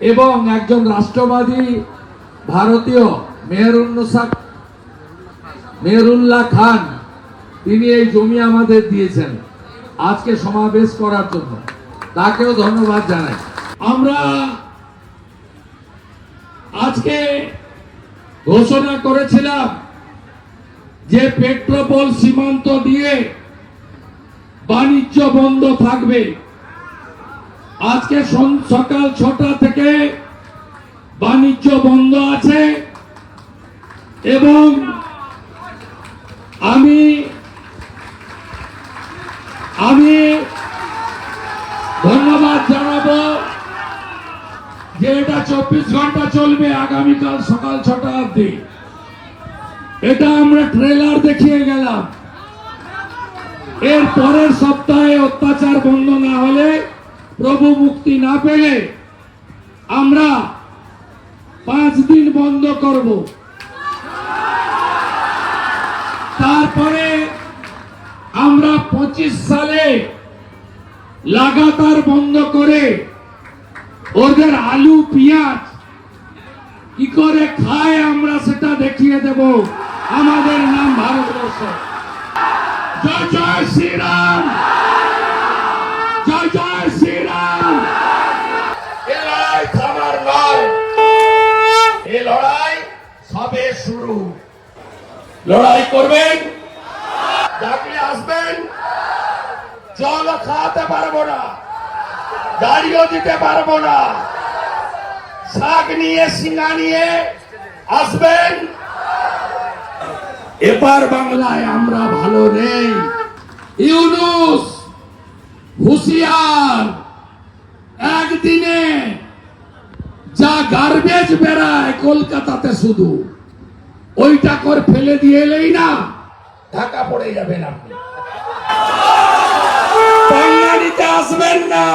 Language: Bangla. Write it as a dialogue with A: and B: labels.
A: এবং একজন রাষ্ট্রবাদী ভারতীয় মেহরুন্নসা মেহরুল্লাহ খান, তিনি এই জমি আমাদের দিয়েছেন। আজকে সমাবেশ করার জন্য। তাকেও ধন্যবাদ জানাই। আমরা আজকে ঘোষণা করেছিলাম যে পেট্রোপল সীমান্ত দিয়ে বাণিজ্য বন্ধ থাকবে। আজকে সকাল ছটা থেকে বাণিজ্য বন্ধ আছে এবং আমি আমি ধন্যবাদ জানাব যে এটা চব্বিশ ঘণ্টা চলবে আগামীকাল সকাল ছটা অবধি। এটা আমরা ট্রেলার দেখিয়ে গেলাম। এর পরের সপ্তাহে অত্যাচার বন্ধ না হলে প্রভু মুক্তি না পেলে আমরা পাঁচ দিন বন্ধ করব। তারপরে আমরা পঁচিশ সালে লাগাতার বন্ধ করে ওদের আলু, পেঁয়াজ কি করে খায় আমরা সেটা দেখিয়ে দেব। আমাদের নাম ভারতবর্ষ। জয় জয় শ্রীরাম। জয় জয় শ্রীরাম।
B: এ লড়াই থামার এ লড়াই সবে শুরু। লড়াই করবেন? ডাকলে আসবেন? জল খাওয়াতে পারব না। গাড়িও দিতে পারব না। শাক নিয়ে, সিঙ্গা নিয়ে আসবেন?
A: এবার বাংলায় আমরা ভালো নেই। ইউনুস! হুশিয়ার। একদিনে যা গার্বেজ বেড়ায় কলকাতাতে শুধু, ওইটা করে ফেলে দিয়ে এলেই না,
B: ঢাকা পড়ে যাবেন আপনি। বাঙালিতে আসবেন না।